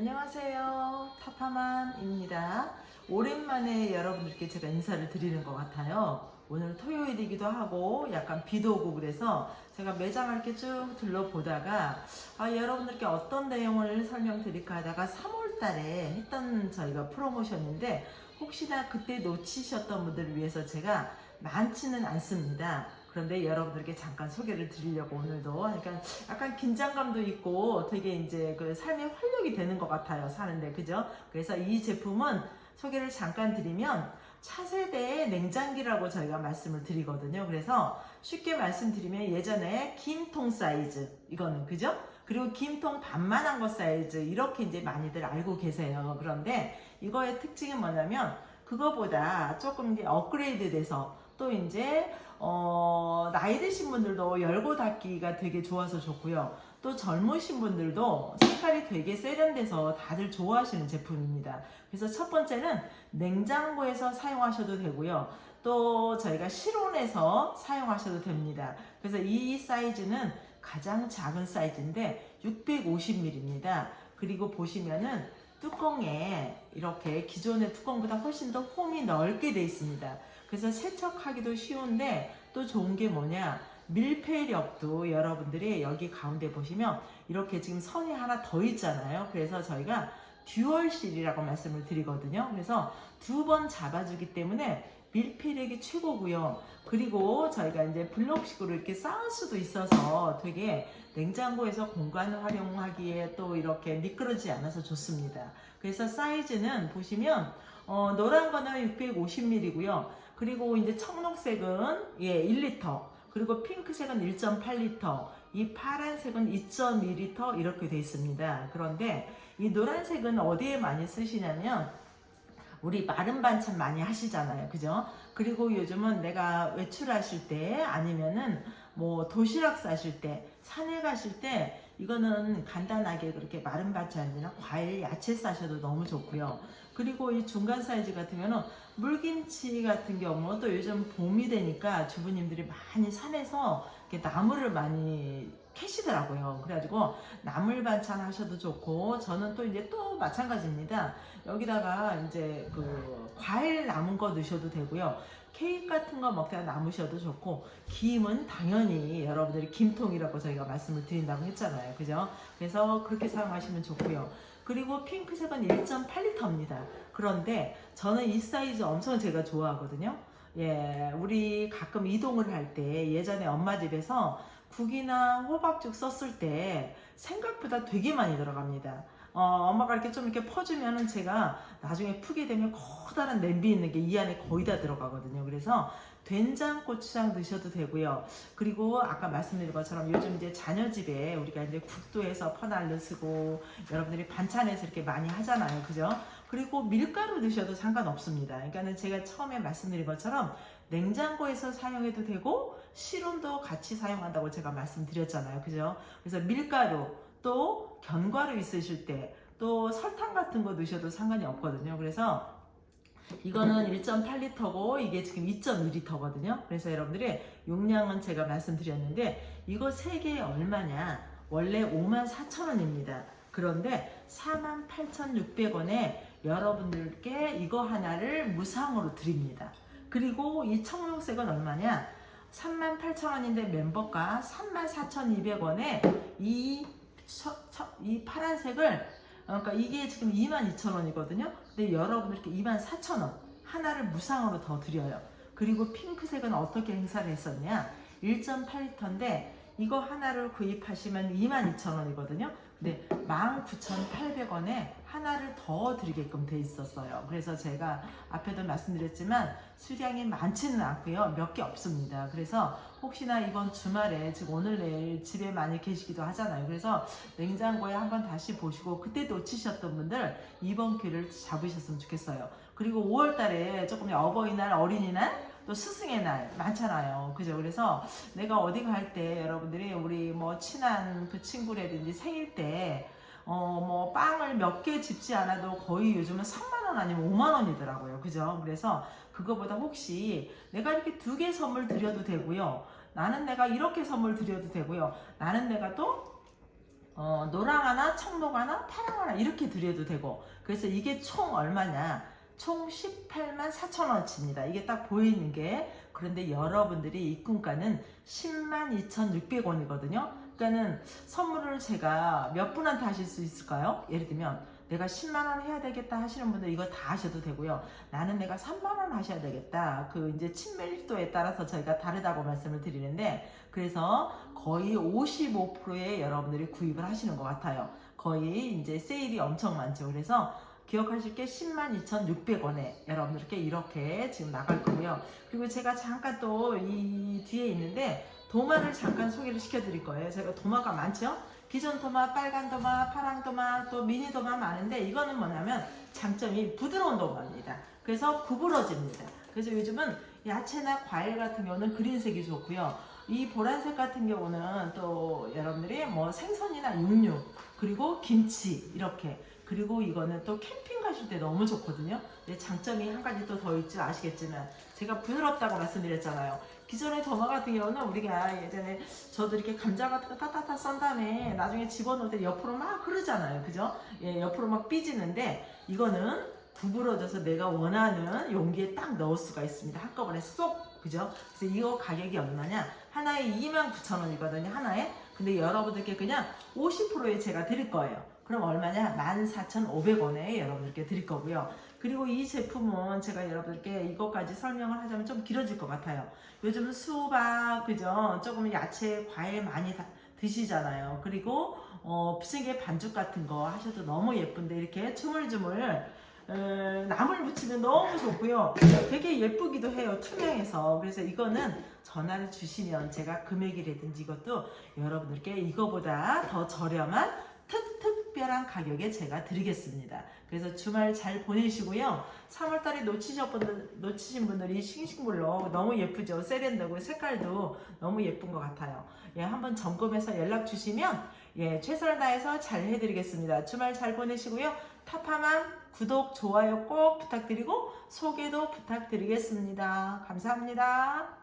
안녕하세요. 타파맘입니다. 오랜만에 여러분들께 제가 인사를 드리는 것 같아요. 오늘 토요일이기도 하고 약간 비도 오고 그래서 제가 매장을 이렇게 쭉 둘러보다가 아, 여러분들께 어떤 내용을 설명드릴까 하다가 3월 달에 했던 저희가 프로모션인데 혹시나 그때 놓치셨던 분들을 위해서 제가 많지는 않습니다. 그런데 여러분들께 잠깐 소개를 드리려고 오늘도 그러니까 약간 긴장감도 있고 되게 이제 그 삶의 활력이 되는 것 같아요 사는데 그죠? 그래서 이 제품은 소개를 잠깐 드리면 차세대의 냉장기라고 저희가 말씀을 드리거든요. 그래서 쉽게 말씀드리면 예전에 김통 사이즈 이거는 그죠? 그리고 김통 반만한 거 사이즈 이렇게 이제 많이들 알고 계세요. 그런데 이거의 특징이 뭐냐면 그거보다 조금 이제 업그레이드 돼서 또 이제 어, 나이 드신 분들도 열고 닫기가 되게 좋아서 좋고요. 또 젊으신 분들도 색깔이 되게 세련돼서 다들 좋아하시는 제품입니다. 그래서 첫 번째는 냉장고에서 사용하셔도 되고요. 또 저희가 실온에서 사용하셔도 됩니다. 그래서 이 사이즈는 가장 작은 사이즈인데 650ml입니다. 그리고 보시면은 뚜껑에 이렇게 기존의 뚜껑보다 훨씬 더 홈이 넓게 돼 있습니다. 그래서 세척하기도 쉬운데 또 좋은 게 뭐냐 밀폐력도 여러분들이 여기 가운데 보시면 이렇게 지금 선이 하나 더 있잖아요. 그래서 저희가 듀얼실이라고 말씀을 드리거든요. 그래서 두 번 잡아주기 때문에 밀폐력이 최고고요. 그리고 저희가 이제 블록식으로 이렇게 쌓을 수도 있어서 되게 냉장고에서 공간을 활용하기에 또 이렇게 미끄러지지 않아서 좋습니다. 그래서 사이즈는 보시면 어, 노란 거는 650ml고요. 그리고 이제 청록색은 예 1리터. 그리고 핑크색은 1.8리터. 이 파란색은 2.2리터 이렇게 돼 있습니다. 그런데 이 노란색은 어디에 많이 쓰시냐면 우리 마른 반찬 많이 하시잖아요. 그죠? 그리고 요즘은 내가 외출하실 때 아니면은 뭐 도시락 싸실 때 산에 가실 때 이거는 간단하게 그렇게 마른 반찬이나 과일, 야채 싸셔도 너무 좋고요. 그리고 이 중간 사이즈 같은 경우는 물김치 같은 경우 또 요즘 봄이 되니까 주부님들이 많이 산에서 나물을 많이 캐시더라고요. 그래가지고 나물 반찬 하셔도 좋고 저는 또 이제 또 마찬가지입니다. 여기다가 이제 그 과일 남은 거 넣으셔도 되고요. 케이크 같은 거 먹다가 남으셔도 좋고 김은 당연히 여러분들이 김통이라고 저희가 말씀을 드린다고 했잖아요. 그죠? 그래서 그렇게 사용하시면 좋고요. 그리고 핑크색은 1.8리터입니다. 그런데 저는 이 사이즈 엄청 제가 좋아하거든요. 예, 우리 가끔 이동을 할 때 예전에 엄마 집에서 국이나 호박죽 썼을 때 생각보다 되게 많이 들어갑니다. 어, 엄마가 이렇게 좀 이렇게 퍼주면은 제가 나중에 푸게 되면 커다란 냄비 있는 게 이 안에 거의 다 들어가거든요. 그래서 된장, 고추장 넣으셔도 되고요. 그리고 아까 말씀드린 것처럼 요즘 이제 자녀 집에 우리가 이제 국도에서 퍼날려 쓰고 여러분들이 반찬에서 이렇게 많이 하잖아요. 그죠? 그리고 밀가루 넣으셔도 상관없습니다. 그러니까는 제가 처음에 말씀드린 것처럼 냉장고에서 사용해도 되고 실온도 같이 사용한다고 제가 말씀드렸잖아요. 그죠? 그래서 밀가루 또 견과류 있으실 때 또 설탕 같은 거 넣으셔도 상관이 없거든요. 그래서 이거는 1.8리터고 이게 지금 2.2리터거든요. 그래서 여러분들이 용량은 제가 말씀드렸는데 이거 3개에 얼마냐? 원래 54,000원입니다. 그런데 48,600원에 여러분들께 이거 하나를 무상으로 드립니다. 그리고 이 청록색은 얼마냐? 38,000원인데 멤버가 34,200원에 이, 이 파란색을 그러니까 이게 지금 22,000원이거든요. 근데 여러분들께 24,000원 하나를 무상으로 더 드려요. 그리고 핑크색은 어떻게 행사를 했었냐? 1.8리터인데 이거 하나를 구입하시면 22,000원이거든요. 근데 19,800원에 하나를 더 드리게끔 돼 있었어요. 그래서 제가 앞에도 말씀드렸지만 수량이 많지는 않고요. 몇 개 없습니다. 그래서 혹시나 이번 주말에 즉 오늘 내일 집에 많이 계시기도 하잖아요. 그래서 냉장고에 한번 다시 보시고 그때 놓치셨던 분들 이번 기회를 잡으셨으면 좋겠어요. 그리고 5월 달에 조금 어버이날, 어린이날 또 스승의 날 많잖아요. 그죠? 그래서 내가 어디 갈 때 여러분들이 우리 뭐 친한 그 친구라든지 생일 때 어, 뭐, 빵을 몇 개 집지 않아도 거의 요즘은 3만원 아니면 5만원이더라고요. 그죠? 그래서 그거보다 혹시 내가 이렇게 두 개 선물 드려도 되고요. 나는 내가 이렇게 선물 드려도 되고요. 나는 내가 또 어, 노랑 하나, 청록 하나, 파랑 하나 이렇게 드려도 되고 그래서 이게 총 얼마냐? 총 18만 4천 원치입니다. 이게 딱 보이는 게 그런데 여러분들이 입금가는 10만 2,600원이거든요. 그러니까는 선물을 제가 몇 분한테 하실 수 있을까요? 예를 들면 내가 10만 원 해야 되겠다 하시는 분들 이거 다 하셔도 되고요. 나는 내가 3만 원 하셔야 되겠다. 그 이제 친밀도에 따라서 저희가 다르다고 말씀을 드리는데 그래서 거의 55%의 여러분들이 구입을 하시는 것 같아요. 거의 이제 세일이 엄청 많죠. 그래서 기억하실 게 10만 2,600원에 여러분들께 이렇게 지금 나갈 거고요. 그리고 제가 잠깐 또 이 뒤에 있는데 도마를 잠깐 소개를 시켜드릴 거예요. 제가 도마가 많죠? 기존 도마, 빨간 도마, 파랑 도마, 또 미니 도마 많은데 이거는 뭐냐면 장점이 부드러운 도마입니다. 그래서 구부러집니다. 그래서 요즘은 야채나 과일 같은 경우는 그린색이 좋고요. 이 보라색 같은 경우는 또 여러분들이 뭐 생선이나 육류 그리고 김치 이렇게 그리고 이거는 또 캠핑 가실 때 너무 좋거든요. 장점이 한 가지 또 더 있지 아시겠지만 제가 부드럽다고 말씀드렸잖아요. 기존의 도마 같은 경우는 우리가 예전에 저도 이렇게 감자 같은 거 따따따 썬 다음에 나중에 집어넣을 때 옆으로 막 흐르잖아요. 그죠? 예, 옆으로 막 삐지는데 이거는 구부러져서 내가 원하는 용기에 딱 넣을 수가 있습니다. 한꺼번에 쏙. 그죠? 그래서 이거 가격이 얼마냐? 하나에 29,000원이거든요. 하나에. 근데 여러분들께 그냥 50%에 제가 드릴 거예요. 그럼 얼마냐? 14,500원에 여러분들께 드릴 거고요. 그리고 이 제품은 제가 여러분들께 이것까지 설명을 하자면 좀 길어질 것 같아요. 요즘 수박, 그죠? 조금 야채, 과일 많이 다 드시잖아요. 그리고 어, 부침개 반죽 같은 거 하셔도 너무 예쁜데 이렇게 주물주물 어, 나물 붙이면 너무 좋고요. 되게 예쁘기도 해요. 투명해서. 그래서 이거는 전화를 주시면 제가 금액이라든지 이것도 여러분들께 이거보다 더 저렴한 특, 특별한 가격에 제가 드리겠습니다. 그래서 주말 잘 보내시고요. 3월달에 놓치신, 분들, 분들이 싱싱블록 너무 예쁘죠? 세련되고 색깔도 너무 예쁜 것 같아요. 예, 한번 점검해서 연락 주시면 예, 최선을 다해서 잘 해드리겠습니다. 주말 잘 보내시고요. 타파만 구독, 좋아요 꼭 부탁드리고 소개도 부탁드리겠습니다. 감사합니다.